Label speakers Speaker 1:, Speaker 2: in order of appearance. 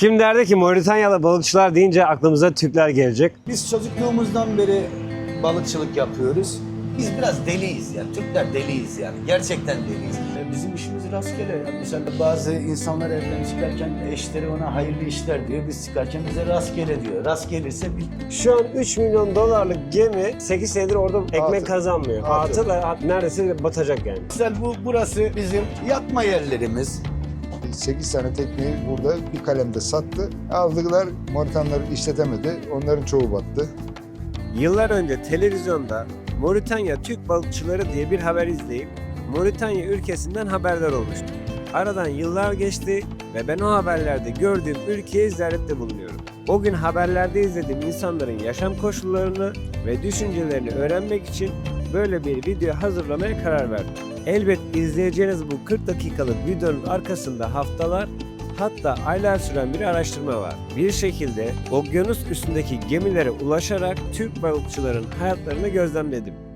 Speaker 1: Kim derdi ki Moritanya'da balıkçılar deyince aklımıza Türkler gelecek.
Speaker 2: Biz çocukluğumuzdan beri balıkçılık yapıyoruz.
Speaker 3: Biz biraz deliyiz ya. Türkler deliyiz yani. Gerçekten deliyiz.
Speaker 2: E, Bizim işimiz rastgele. Mesela bazı insanlar evden çıkarken eşleri ona hayırlı işler diyor. Biz çıkarken bize rastgele diyor. Rast gelirse bir
Speaker 1: Şu an 3 milyon dolarlık gemi 8 senedir orada ekmek
Speaker 2: Atıl.
Speaker 1: kazanmıyor.
Speaker 2: Atıl.
Speaker 1: Atı da neredeyse batacak yani.
Speaker 2: Güzel bu burası bizim yatma yerlerimiz.
Speaker 4: 8 tane tekneyi burada bir kalemde sattı. Aldılar, Moritanları işletemedi. Onların çoğu battı.
Speaker 1: Yıllar önce televizyonda Moritanya Türk balıkçıları diye bir haber izleyip Moritanya ülkesinden haberdar olmuştum. Aradan yıllar geçti ve ben o haberlerde gördüğüm ülkeye ziyarette bulunuyorum. O gün haberlerde izlediğim insanların yaşam koşullarını ve düşüncelerini öğrenmek için böyle bir video hazırlamaya karar verdim. Elbet izleyeceğiniz bu 40 dakikalık videonun arkasında haftalar hatta aylar süren bir araştırma var. Bir şekilde okyanus üstündeki gemilere ulaşarak Türk balıkçıların hayatlarını gözlemledim.